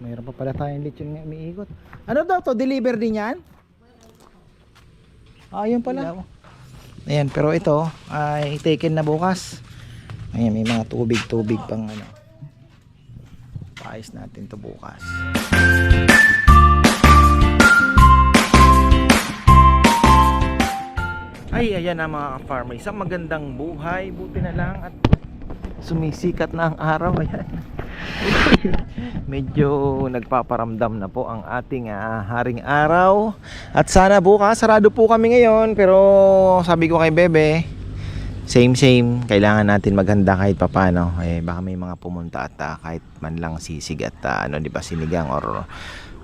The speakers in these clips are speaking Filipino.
mayroon pa pala tayong lechon nga umiikot. Ano daw to? Deliver din yan? Ah, yun pala. Ayan, pero ito ay taken na bukas. Ayan, may mga tubig-tubig pang ano. Paayos natin to bukas. Ay, ayan na mga farmer Isang magandang buhay. Buti na lang at sumisikat na ang araw. Ayan. Medyo nagpaparamdam na po ang ating ah, haring araw. At sana bukas, sarado po kami ngayon. Pero sabi ko kay Bebe, same same. Kailangan natin maghanda kahit papano. Eh, baka may mga pumunta at ah, kahit man lang sisig at ah, ano, di ba, sinigang or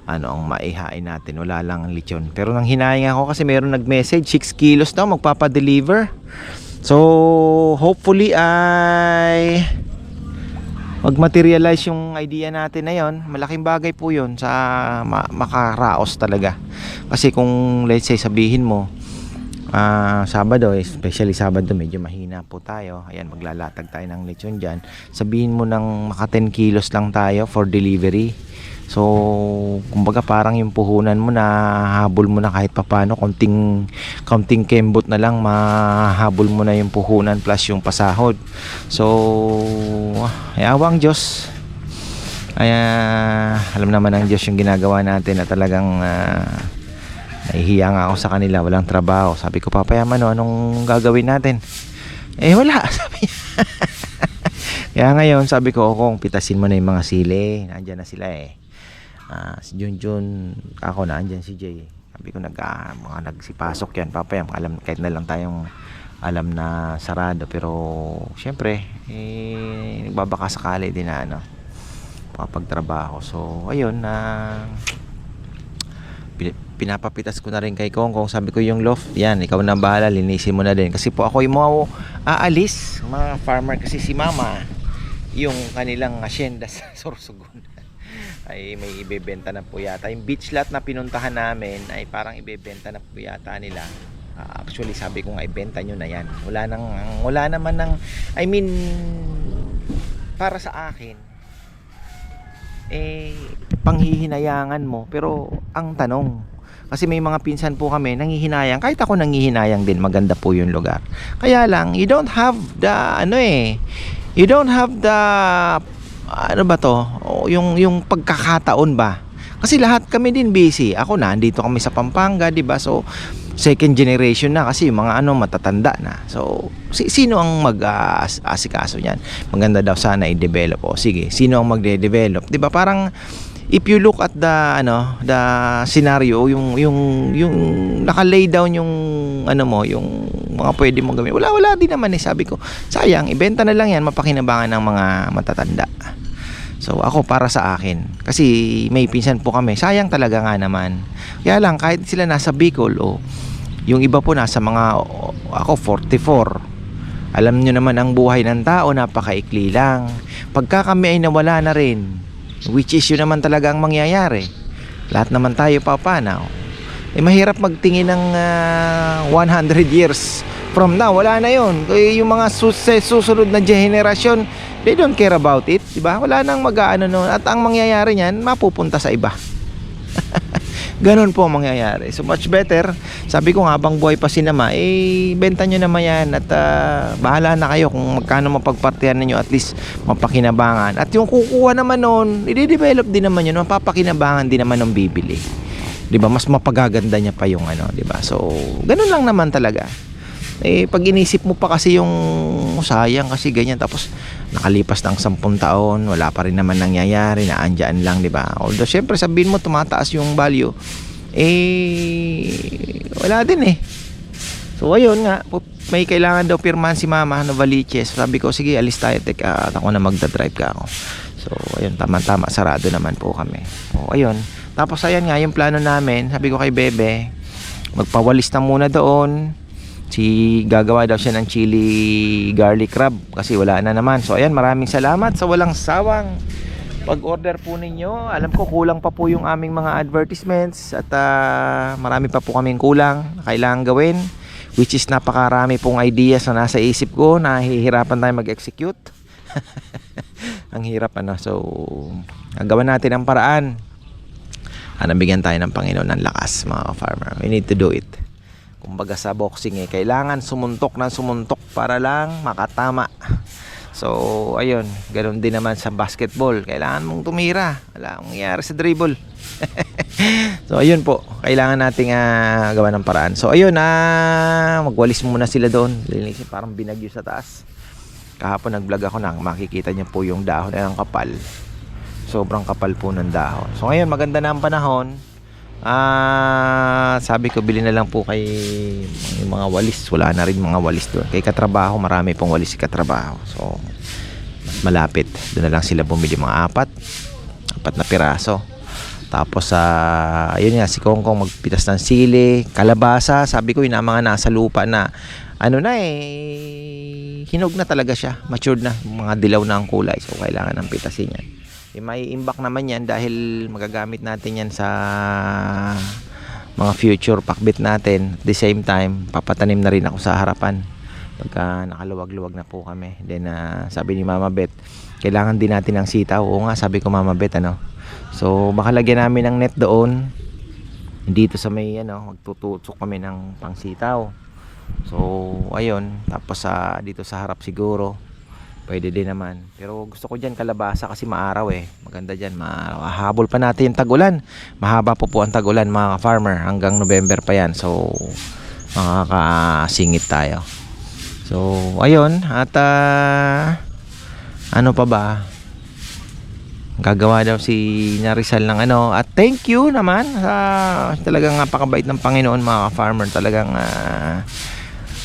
ano ang maihain natin wala lang ang lechon pero nang hinayang ako kasi meron nag-message 6 kilos daw magpapa-deliver so hopefully ay mag-materialize yung idea natin na yon malaking bagay po yun sa ma- makaraos talaga kasi kung let's say sabihin mo ah Sabado, especially Sabado, medyo mahina po tayo. Ayan, maglalatag tayo ng lechon dyan. Sabihin mo ng maka 10 kilos lang tayo for delivery. So, kumbaga parang yung puhunan mo na habol mo na kahit papano, konting, konting kembot na lang, mahabol mo na yung puhunan plus yung pasahod. So, ay awang Diyos. Ay, ah, alam naman ng Diyos yung ginagawa natin na talagang ah, nahihiya nga ako sa kanila, walang trabaho. Sabi ko, papayaman, no, anong gagawin natin? Eh, wala. Sabi niya. Kaya ngayon, sabi ko, kung pitasin mo na yung mga sili, nandyan na sila eh. Ah, si Junjun, ako na, andyan si Jay. Sabi ko, nag, ah, mga nagsipasok yan, papayam. Alam, kahit na lang tayong alam na sarado. Pero, syempre, eh, nagbabaka sakali din na, ano, papagtrabaho. So, ayun, na pin- pinapapitas ko na rin kay Kong Kong sabi ko yung loft yan ikaw na bahala linisin mo na din kasi po ako yung mga aalis mga farmer kasi si mama yung kanilang asyenda sa Sorsogon ay may ibebenta na po yata. Yung beach lot na pinuntahan namin ay parang ibebenta na po yata nila. Ah, actually sabi ko nga ibenta nyo na yan. Wala nang wala naman ng I mean para sa akin eh panghihinayangan mo. Pero ang tanong kasi may mga pinsan po kami nangihinayang kahit ako nangihinayang din maganda po yung lugar. Kaya lang you don't have the ano eh you don't have the ano ba to? O, yung yung pagkakataon ba? Kasi lahat kami din busy. Ako na andito kami sa Pampanga di ba? So second generation na kasi yung mga ano matatanda na. So si, sino ang mag-asikaso niyan? Maganda daw sana i-develop. O sige sino ang magde-develop? Di ba? Parang if you look at the ano the scenario yung yung yung naka-lay down yung ano mo yung mga pwede mong gawin. Wala wala din naman eh. Sabi ko sayang ibenta na lang yan mapakinabangan ng mga matatanda So ako para sa akin. Kasi may pinsan po kami. Sayang talaga nga naman. Kaya lang kahit sila nasa Bicol o yung iba po nasa mga ako 44 alam nyo naman ang buhay ng tao napakaikli lang. Pagka kami ay nawala na rin which is yun naman talaga ang mangyayari. Lahat naman tayo papanaw. Eh mahirap magtingin ng ah, 100 years from now wala na yun Kaya yung mga sus- susunod na generation they don't care about it di ba wala nang mag-aano nun at ang mangyayari niyan mapupunta sa iba Ganon po ang mangyayari. So much better. Sabi ko nga, habang buhay pa si Nama, eh, benta nyo naman yan. At ah, bahala na kayo kung magkano mapagpartihan ninyo. At least mapakinabangan. At yung kukuha naman nun, i-develop din naman yun. Mapapakinabangan din naman ng bibili. 'Di ba Mas mapagaganda niya pa yung ano, 'di ba So, ganun lang naman talaga. Eh, pag inisip mo pa kasi yung sayang kasi ganyan tapos nakalipas ng 10 taon, wala pa rin naman nangyayari, naandyan lang, di ba? Although, syempre, sabihin mo, tumataas yung value, eh, wala din eh. So, ayun nga, may kailangan daw pirmahan si mama, Novaliches. Sabi ko, sige, alis tayo, teka, at ako na magdadrive ka ako. So, ayun, tama-tama, sarado naman po kami. So, ayun. Tapos, ayan nga, yung plano namin, sabi ko kay Bebe, magpawalis na muna doon, si gagawa daw siya ng chili garlic crab kasi wala na naman so ayan maraming salamat sa walang sawang pag-order po ninyo alam ko kulang pa po yung aming mga advertisements at ah, marami pa po kaming kulang na kailangan gawin which is napakarami pong ideas na nasa isip ko na hihirapan tayo mag-execute ang hirap ano. So, gagawa natin ang paraan. Ah, nabigyan tayo ng Panginoon ng lakas, mga farmer. We need to do it. Kumbaga sa boxing eh, kailangan sumuntok ng sumuntok para lang makatama. So, ayun, ganoon din naman sa basketball. Kailangan mong tumira. Wala akong mangyayari sa dribble. so, ayun po. Kailangan nating ah, gawa ng paraan. So, ayun, ah, magwalis muna sila doon. Linisin, parang binagyo sa taas. Kahapon nag-vlog ako na makikita niyo po yung dahon ay ang kapal. Sobrang kapal po ng dahon. So, ngayon, maganda na ang panahon. Ah, sabi ko bili na lang po kay mga walis. Wala na rin mga walis doon. Kay katrabaho, marami pong walis si katrabaho. So, mas malapit. Doon na lang sila bumili mga apat. Apat na piraso. Tapos sa ayun nga si Kongkong magpitas ng sili, kalabasa, sabi ko yun mga nasa lupa na ano na eh hinog na talaga siya, matured na, mga dilaw na ang kulay. So kailangan ng pitasin yan. Eh, may imbak naman yan dahil magagamit natin yan sa mga future pakbit natin. At the same time, papatanim na rin ako sa harapan pagka nakaluwag-luwag na po kami. Then ah, sabi ni Mama Bet, kailangan din natin ng sitaw. Oo nga, sabi ko Mama Bet, ano. So baka lagyan namin ng net doon. Dito sa may ano, magtutusok kami ng pangsitaw. So ayun, tapos sa dito sa harap siguro Pwede din naman. Pero gusto ko dyan kalabasa kasi maaraw eh. Maganda dyan. Mahabol pa natin yung tagulan. Mahaba po po ang tagulan mga farmer Hanggang November pa yan. So, makakasingit tayo. So, ayun. At ah, ano pa ba? Gagawa daw si Narizal ng ano. At thank you naman sa talagang napakabait ng Panginoon mga farmer Talagang ah,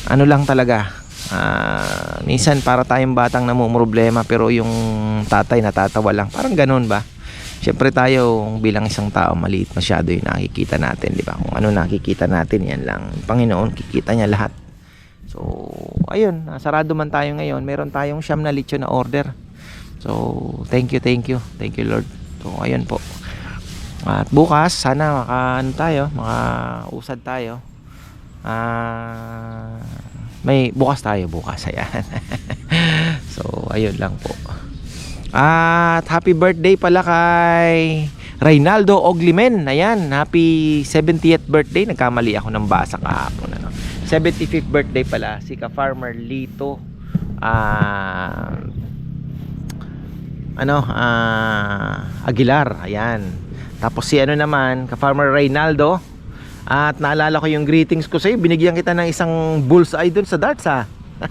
ano lang talaga Ah, minsan para tayong batang namumroblema pero yung tatay natatawa lang. Parang ganun ba? Siyempre tayo bilang isang tao maliit masyado yung nakikita natin, di ba? Kung ano nakikita natin, yan lang. Panginoon, kikita niya lahat. So, ayun, sarado man tayo ngayon. Meron tayong siyam na lechon na order. So, thank you, thank you. Thank you, Lord. So, ayun po. At bukas, sana maka, tayo, makausad tayo. Ah, may bukas tayo bukas ayan. So ayun lang po. At happy birthday pala kay Reynaldo Oglimen. Ayan happy 70th birthday. Nagkamali ako ng basa kahapon ano. 75th birthday pala si ka farmer Lito. Ah ano ah Aguilar. Ayan. Tapos si ano naman ka farmer Reynaldo at naalala ko yung greetings ko sa'yo. Binigyan kita ng isang bullseye dun sa darts ha.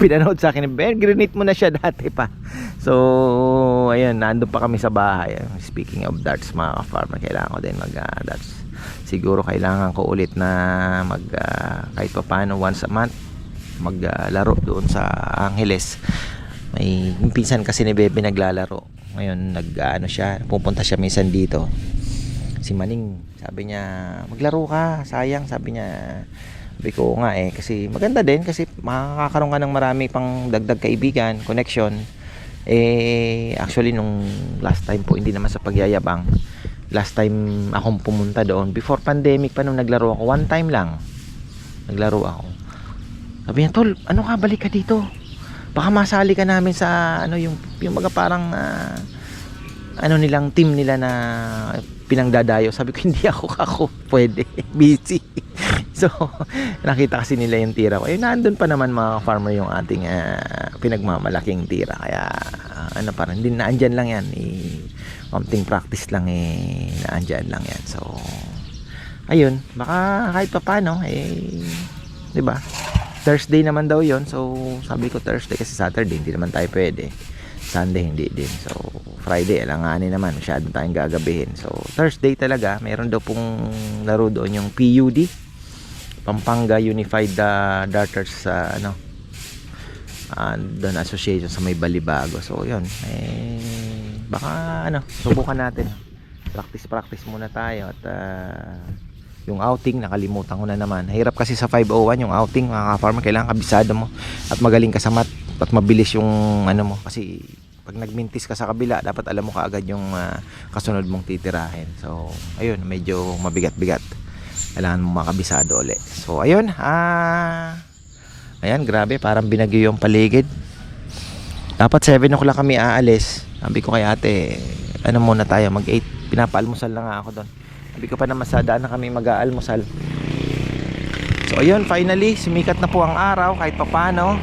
Pinanood sa akin. Ben, grenade mo na siya dati pa. So, ayun, nandun pa kami sa bahay. Speaking of darts, mga farmer kailangan ko din mag uh. Siguro kailangan ko ulit na mag, uh, kahit pa paano, once a month, maglaro uh, doon sa Angeles. May pinsan kasi ni Bebe naglalaro. Ngayon, nag, uh, ano siya, pupunta siya minsan dito si Maning sabi niya maglaro ka sayang. Sabi niya sabi ko nga eh kasi maganda din kasi makakaroon ka ng marami pang dagdag kaibigan connection. Eh actually nung last time po hindi naman sa pagyayabang. Last time akong pumunta doon before pandemic pa nung naglaro ako one time lang naglaro ako. Sabi niya tol ano ka balik ka dito. Baka masali ka namin sa ano yung yung mga parang uh, ano nilang team nila na pinangdadayo. Sabi ko, hindi ako ako pwede. Busy. so, nakita kasi nila yung tira ko. Eh, nandun pa naman mga farmer yung ating uh, pinagmamalaking tira. Kaya, ano parang, hindi naandyan lang yan. Eh, konting practice lang eh, naandyan lang yan. So, ayun, baka kahit pa paano, eh, di ba? Thursday naman daw yon So, sabi ko Thursday kasi Saturday, hindi naman tayo pwede. Sunday hindi din. So, Friday, alanganin naman. Masyado tayong gagabihin. So, Thursday talaga, meron daw pong laro doon yung PUD. Pampanga Unified uh, Darters uh, ano, uh, doon association sa may Balibago. So, yun. Eh, baka ano, subukan natin. Practice, practice muna tayo at uh, yung outing nakalimutan ko na naman hirap kasi sa 501 yung outing mga farmer kailangan kabisado mo at magaling ka sa mat at mabilis yung ano mo kasi pag nagmintis ka sa kabila dapat alam mo kaagad yung uh, kasunod mong titirahin so ayun medyo mabigat-bigat kailangan mo makabisado ulit so ayun ah ayan grabe parang binagyo yung paligid Dapat 7 o'clock kami aalis. Sabi ko kay ate, ano muna tayo, mag 8. Pinapaalmusal na nga ako doon. Sabi ko pa na masadaan na kami mag-aalmusal. So ayun, finally, sumikat na po ang araw kahit papano.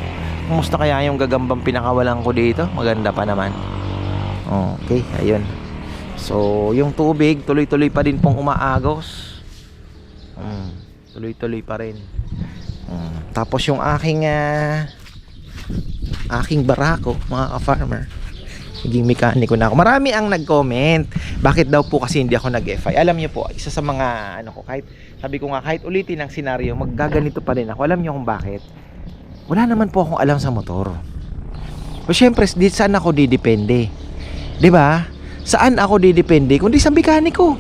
Kumusta kaya yung gagambang pinakawalan ko dito? Maganda pa naman. Okay, ayun. So, yung tubig, tuloy-tuloy pa din pong umaagos. Mm, tuloy-tuloy pa rin. Mm, tapos yung aking ah, aking barako, mga ka-farmer. Naging mekaniko na ako. Marami ang nag-comment. Bakit daw po kasi hindi ako nag-FI? Alam niyo po, isa sa mga ano ko kahit sabi ko nga kahit ulitin ang senaryo, maggaganito pa rin ako. Alam niyo kung bakit? Wala naman po akong alam sa motor. O syempre, di saan ako didepende? 'Di ba? Saan ako didepende kundi sa mekaniko?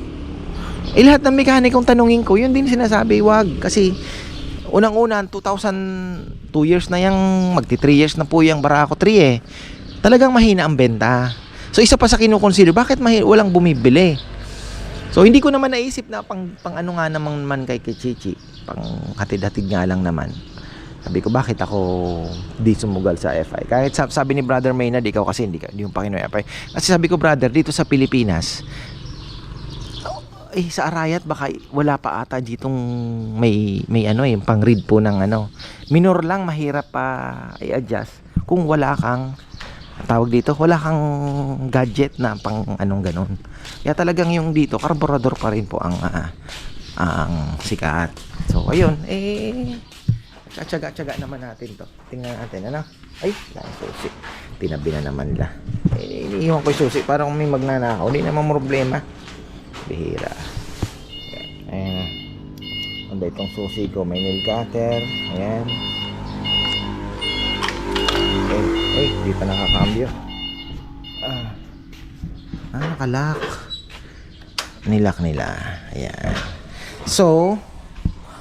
Eh lahat ng mekanikong tanungin ko, yun din sinasabi, wag kasi unang-una 2000 2 years na yang magti 3 years na po yung Barako 3 eh. Talagang mahina ang benta. So isa pa sa kinukonsider, bakit mahi- walang bumibili? So hindi ko naman naisip na pang, pang ano nga naman man kay Kichichi, pang hatid-hatid nga lang naman. Sabi ko bakit ako di sumugal sa FI? Kahit sab- sabi ni Brother Maynard, ikaw kasi hindi ka, hindi yung Panginoon FI. Kasi sabi ko brother, dito sa Pilipinas, eh sa Arayat baka wala pa ata ditong may may ano eh pang read po ng ano minor lang mahirap pa i-adjust kung wala kang tawag dito wala kang gadget na pang anong ganon kaya talagang yung dito karburador pa rin po ang ah, ang sikat so ayun eh tsaga-tsaga naman natin to. Tingnan natin ano? Ay lang susi. Tinabi na naman nila eh, iniiwan ko yung susi. Para kung may magnanakaw. Hindi naman problema. Bihira. Yan. ayan Anda itong susi ko. May nail cutter. Ayan. Eh eh di pa nakakambyo. Ah. Ah nakalak nilak nila. Ayan. So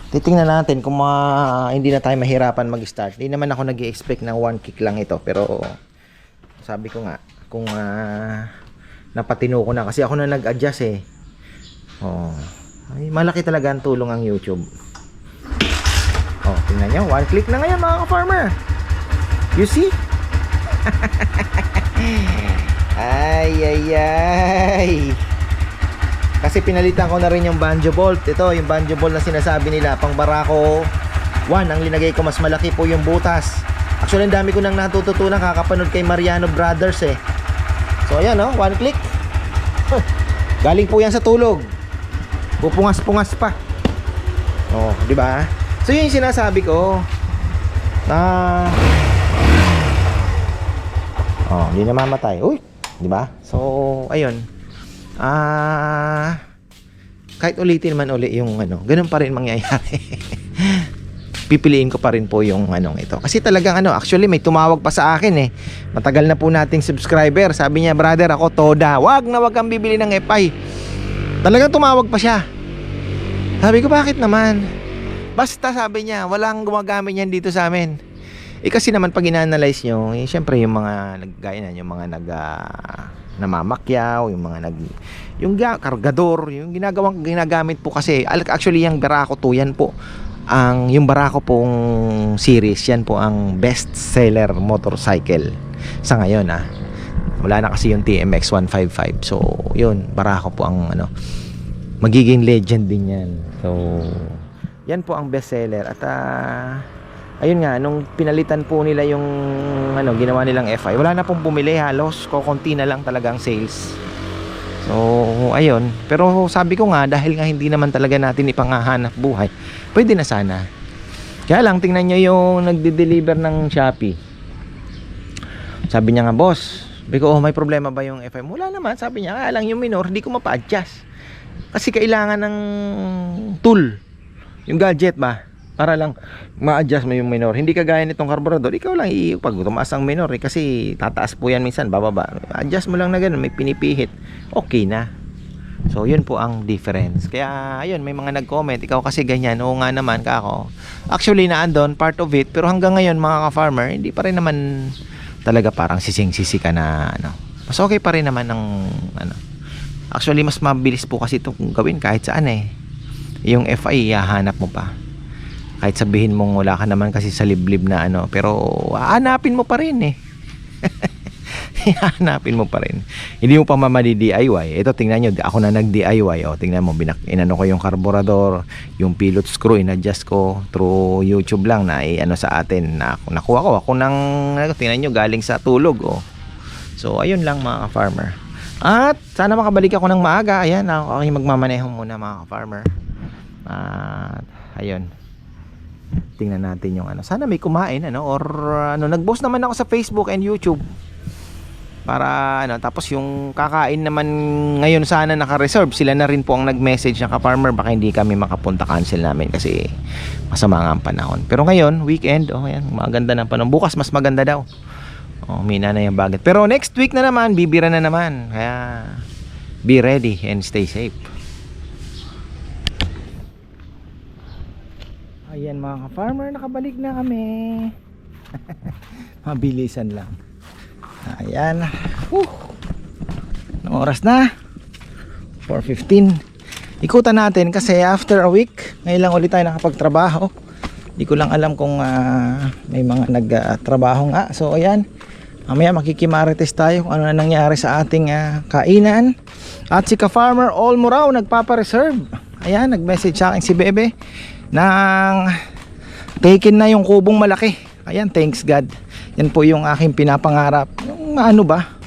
titingnan natin kung ma, hindi na tayo mahirapan mag-start hindi naman ako nag expect na one kick lang ito pero sabi ko nga kung ah, napatino ko na kasi ako na nag-adjust eh Oh. Ay, malaki talaga ang tulong ang YouTube. Oh, tingnan nyo. One click na ngayon mga ka-farmer. You see? ay, ay, ay. Kasi pinalitan ko na rin yung banjo bolt. Ito, yung banjo bolt na sinasabi nila, pang barako 1. Ang linagay ko, mas malaki po yung butas. Actually, ang dami ko nang natututunan kakapanood kay Mariano Brothers eh. So, ayan oh, one click. Galing po yan sa tulog. Pupungas-pungas pa. Oh, di ba? So yun yung sinasabi ko. Na Oh, hindi na mamatay. Uy, di ba? So, ayun. Ah, kahit ulitin man uli yung ano, ganun pa rin mangyayari. Pipiliin ko pa rin po yung anong ito. Kasi talagang ano, actually may tumawag pa sa akin eh. Matagal na po nating subscriber. Sabi niya, brother, ako Toda. Wag na wag kang bibili ng FI. Talagang tumawag pa siya. Sabi ko, bakit naman? Basta sabi niya, walang gumagamit niyan dito sa amin. Eh kasi naman pag ina-analyze nyo, eh, syempre yung mga naggaya na, yung mga nag ah, namamakyaw, yung mga nag yung ga- kargador, yung ginagawang ginagamit po kasi al- actually yung Barako 2 yan po. Ang yung Barako pong series, yan po ang best seller motorcycle sa ngayon ah. Wala na kasi yung TMX 155. So, yun, Barako po ang ano magiging legend din yan. So, yan po ang best seller at ah, ayun nga nung pinalitan po nila yung ano ginawa nilang FI wala na pong bumili halos kokonti na lang talagang sales. So ayun. Pero sabi ko nga dahil nga hindi naman talaga natin ipangahanap buhay pwede na sana. Kaya lang tingnan nyo yung nagde-deliver ng Shopee. Sabi niya nga boss sabi ko oh may problema ba yung FI wala naman sabi niya kaya lang yung minor hindi ko mapa-adjust. Kasi kailangan ng tool yung gadget ba para lang ma-adjust mo yung minor. Hindi kagaya nitong carburetor ikaw lang i pag tumaas ang minor eh, kasi tataas po yan minsan bababa. Adjust mo lang na ganun may pinipihit okay na. So yun po ang difference. Kaya ayun may mga nag-comment. Ikaw kasi ganyan oo nga naman ka ako. Actually naandon part of it pero hanggang ngayon mga ka-farmer hindi pa rin naman talaga parang sising-sisi ka na ano. Mas okay pa rin naman ng ano. Actually mas mabilis po kasi itong gawin kahit saan eh. Yung FI hahanap mo pa kahit sabihin mong wala ka naman kasi sa liblib na ano pero hanapin mo pa rin eh hanapin mo pa rin. Hindi mo pa mamadi DIY. Ito tingnan nyo, ako na nag-DIY. O, tingnan mo, binak inano ko yung carburetor, yung pilot screw, in-adjust ko through YouTube lang na ano sa atin. Na, nakuha ko, ako nang, tingnan nyo, galing sa tulog. O. So, ayun lang mga farmer. At sana makabalik ako ng maaga. Ayan, ako ay magmamaneho muna mga farmer. At ayun. Tingnan natin yung ano. Sana may kumain ano or ano nag-post naman ako sa Facebook and YouTube. Para ano tapos yung kakain naman ngayon sana naka-reserve sila na rin po ang nag-message ng ka-farmer baka hindi kami makapunta cancel namin kasi masama nga ang panahon. Pero ngayon, weekend, oh yan, maganda ng panahon. Bukas mas maganda daw. Oh, mina na yung bagit. Pero next week na naman, bibira na naman. Kaya be ready and stay safe. Ayan mga ka-farmer, nakabalik na kami. Mabilisan lang. Ayan. Whew. Anong oras na? 4.15. Ikutan natin kasi after a week, ngayon lang ulit tayo nakapagtrabaho. Hindi ko lang alam kung ah, may mga nagtrabaho nga. So ayan, mamaya makikimarites tayo kung ano na nangyari sa ating ah, kainan. At si ka-farmer Olmo raw nagpapa-reserve. Ayan, nag-message sa akin si Bebe nang taken na yung kubong malaki. Ayan, thanks God. Yan po yung aking pinapangarap. Yung ano ba?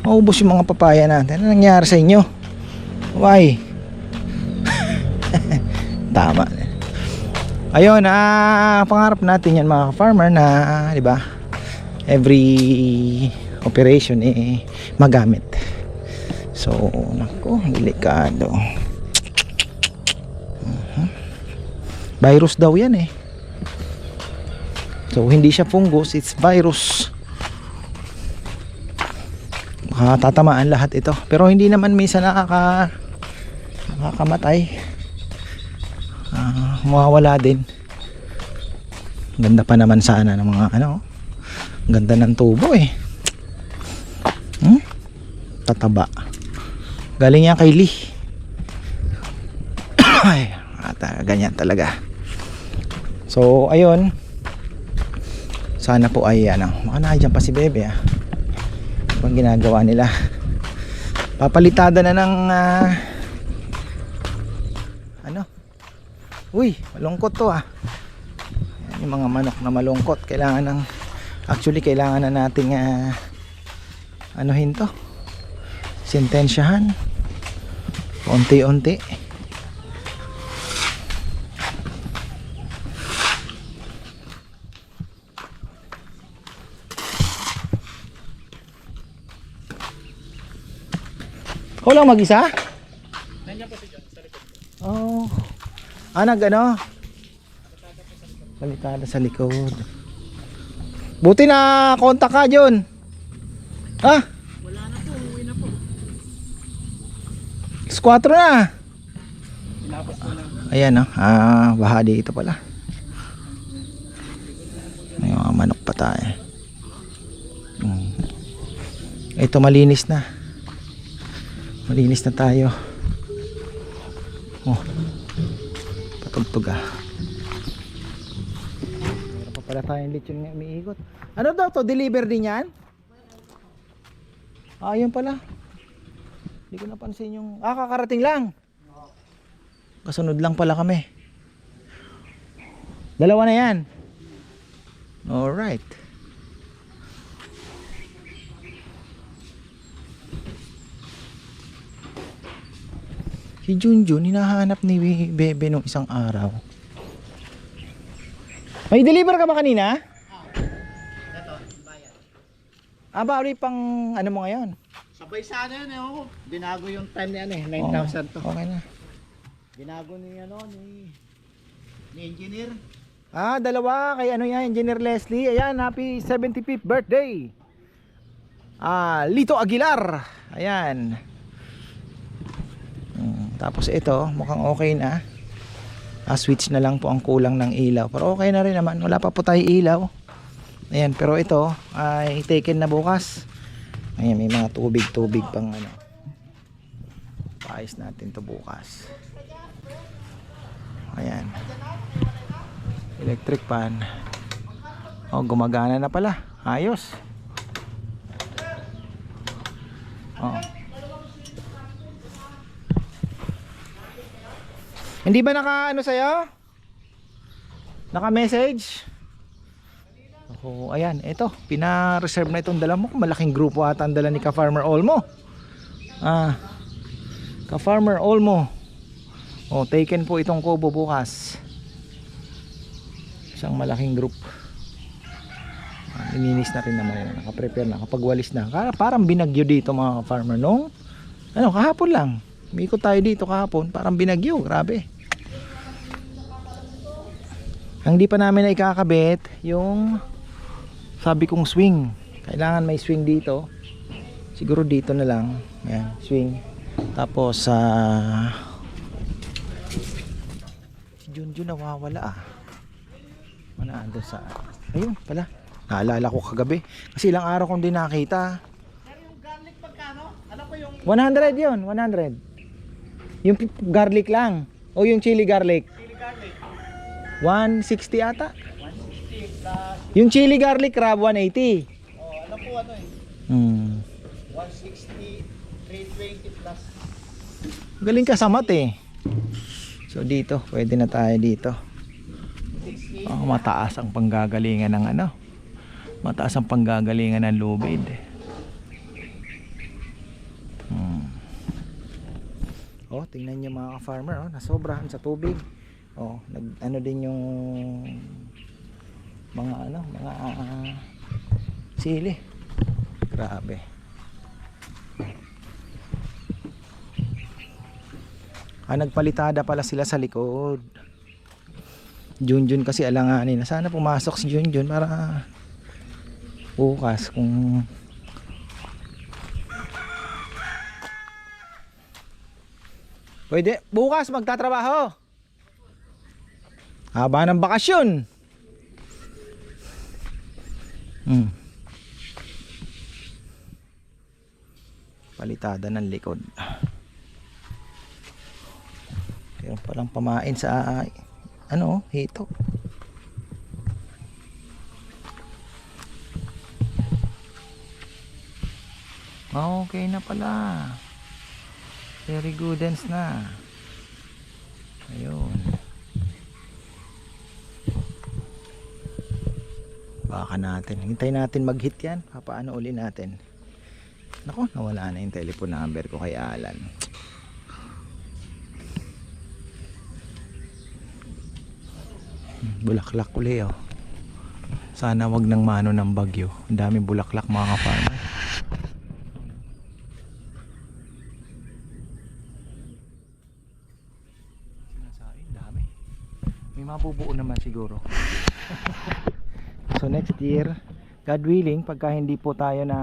Maubos yung mga papaya natin. Ano nangyari sa inyo? Why? Tama. Ayun, ah, pangarap natin yan mga farmer na, di ba? Every operation eh magamit. So, nako, delikado. Virus daw yan eh. So, hindi siya fungus, it's virus. Baka tatamaan lahat ito. Pero hindi naman minsan nakaka nakakamatay. Ah, mawawala din. Ganda pa naman sana ng mga ano. Ganda ng tubo eh. Hmm? Tataba. Galing yan kay Lee. Ay, ganyan talaga. So, ayun. Sana po ay ano, baka nandiyan pa si Bebe ah. Ano bang ginagawa nila? Papalitada na ng ah, ano? Uy, malungkot to ah. Yung mga manok na malungkot. Kailangan ng actually kailangan na nating ah, anuhin to. Sentensyahan. Unti-unti. Ikaw lang mag-isa? Nandiyan po si John sa likod. Oh. Ah, nag ano? Balitada sa likod. Buti na kontak ka, John. Ha? Wala na po, uwi na po. Squatro na. Tinapos ko lang. Ayan oh. Ah, baha dito pala. May mga manok pa tayo. Hmm. Ito malinis na. Malinis na tayo. Oh. Patugtog ah. Meron pa pala tayong lechon nga umiikot. Ano daw to? Deliver din yan? Ah, yun pala. Hindi ko napansin yung... Ah, kakarating lang. Kasunod lang pala kami. Dalawa na yan. Alright. Si Junjun, hinahanap ni Bebe nung isang araw. May deliver ka ba kanina? Ah, ba ulit pang ano mo ngayon? Sabay sana yun eh, oh. Binago yung time niya eh, Oo, 9,000 to. Okay na. Binago ni ano, ni, ni engineer. Ah, dalawa kay ano yan, Engineer Leslie. Ayan, happy 75th birthday. Ah, Lito Aguilar. Ayan. Tapos ito, mukhang okay na. Ah, switch na lang po ang kulang ng ilaw. Pero okay na rin naman. Wala pa po tayo ilaw. Ayan, pero ito ay taken na bukas. Ayan, may mga tubig-tubig pang ano. Paayos natin to bukas. Ayan electric pan oh gumagana na pala ayos Oo. Hindi ba naka ano sa'yo? Naka-message? Ako, ayan, ito, pina-reserve na itong dala mo. Malaking grupo ata ang dala ni Ka-Farmer Olmo. Ah, Ka-Farmer Olmo. Oh, taken po itong kubo bukas. Isang malaking group. Ah, ininis na rin naman yun. Nakaprepare na, kapag walis na. Parang binagyo dito mga farmer nung ano, kahapon lang. Umikot tayo dito kahapon, parang binagyo, grabe. Ang di pa namin na ikakabit, yung sabi kong swing. Kailangan may swing dito. Siguro dito na lang. Yan, swing. Tapos sa si Junjun nawawala ah. Ano ando sa Ayun pala. Naalala ko kagabi. Kasi ilang araw kong di nakita. Yung garlic pagkano? Ano ko yung 100 yun, 100. Yung garlic lang. O yung chili garlic? 160 ata. 160 plus, Yung chili garlic crab 180. oh, ano po ano eh? Hmm. 160, 320 plus. Galing ka sa mat eh. So dito, pwede na tayo dito. 60. Oh, mataas ang panggagalingan ng ano. Mataas ang panggagalingan ng lubid. Hmm. Oh, tingnan niyo mga farmer oh, nasobrahan sa tubig. Oh, nag ano din yung mga ano, mga ah, sili. Grabe. Ah, nagpalitada pala sila sa likod. Junjun kasi alanganin na sana pumasok si Junjun para bukas kung Pwede bukas magtatrabaho. Haba ng bakasyon. Hmm. Palitada ng likod. Meron palang pamain sa ano, hito. Okay na pala. Very good dance na. Ayun. Baka natin. Hintay natin mag-hit yan. Papaano uli natin. Nako, nawala na yung telephone number ko kay Alan. Bulaklak uli oh. Sana wag nang mano ng bagyo. Ang daming bulaklak mga farmer. Sinasain, dami. May naman siguro. so next year, God willing, pagka hindi po tayo na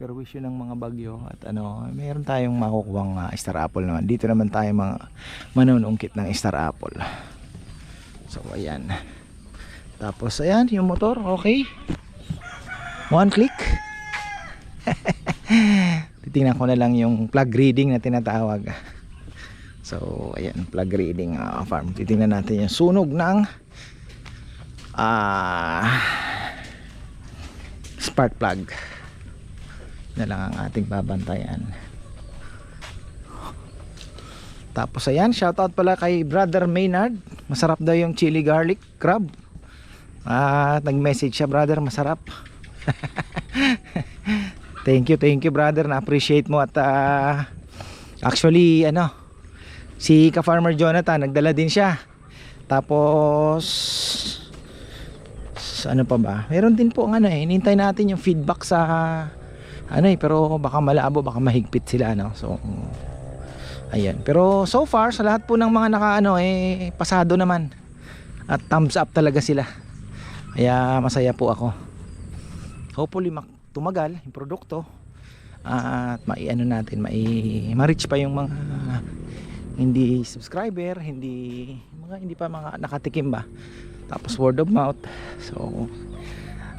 perwisyo ng mga bagyo at ano, mayroon tayong makukuhang ah, star apple naman. Dito naman tayo mga manunungkit ng star apple. So ayan. Tapos ayan, yung motor, okay. One click. Titingnan ko na lang yung plug reading na tinatawag. So, ayan, plug reading ah, farm. Titingnan natin yung sunog ng ah spark plug. Na lang ang ating babantayan. Tapos ayan, shoutout pala kay Brother Maynard. Masarap daw yung chili garlic crab. At nag-message siya, brother, masarap. thank you, thank you, brother. Na-appreciate mo at ah, actually, ano, si ka-farmer Jonathan, nagdala din siya. Tapos, ano pa ba? Meron din po ang ano eh, hinintay natin yung feedback sa ano eh, pero baka malabo, baka mahigpit sila, ano. So, Ayan. Pero so far sa lahat po ng mga nakaano eh pasado naman. At thumbs up talaga sila. Kaya masaya po ako. Hopefully tumagal yung produkto. At maiano natin, mai ma-reach pa yung mga hindi subscriber, hindi mga hindi pa mga nakatikim ba. Tapos word of mouth. So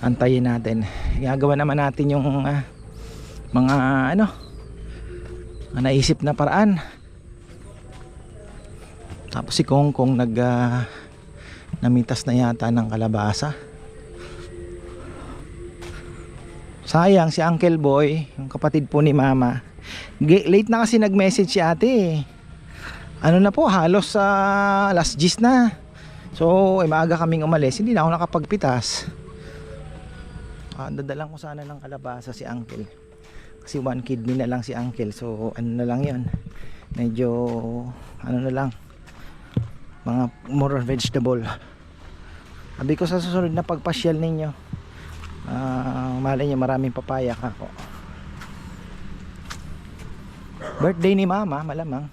antayin natin. Gagawa naman natin yung ah, mga ano mga naisip na paraan tapos si Kong Kong nag ah, namitas na yata ng kalabasa Sayang si Uncle Boy, yung kapatid po ni Mama. Late na kasi nag-message si ate. eh. Ano na po, halos sa last gis na. So, eh, maaga kaming umalis. Hindi na ako nakapagpitas. Ah, dadalang ko sana ng kalabasa si Uncle. Kasi one kidney na lang si Uncle. So, ano na lang yon Medyo, ano na lang. Mga more vegetable. Sabi ko sa susunod na pagpasyal ninyo. Ah, malay niyo maraming papaya ako. Birthday ni Mama, malamang.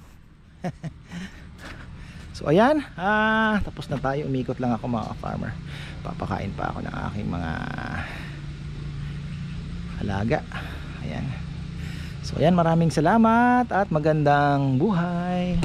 so ayan, ah, tapos na tayo. Umikot lang ako mga farmer. Papakain pa ako ng aking mga alaga. Ayan. So ayan, maraming salamat at magandang buhay.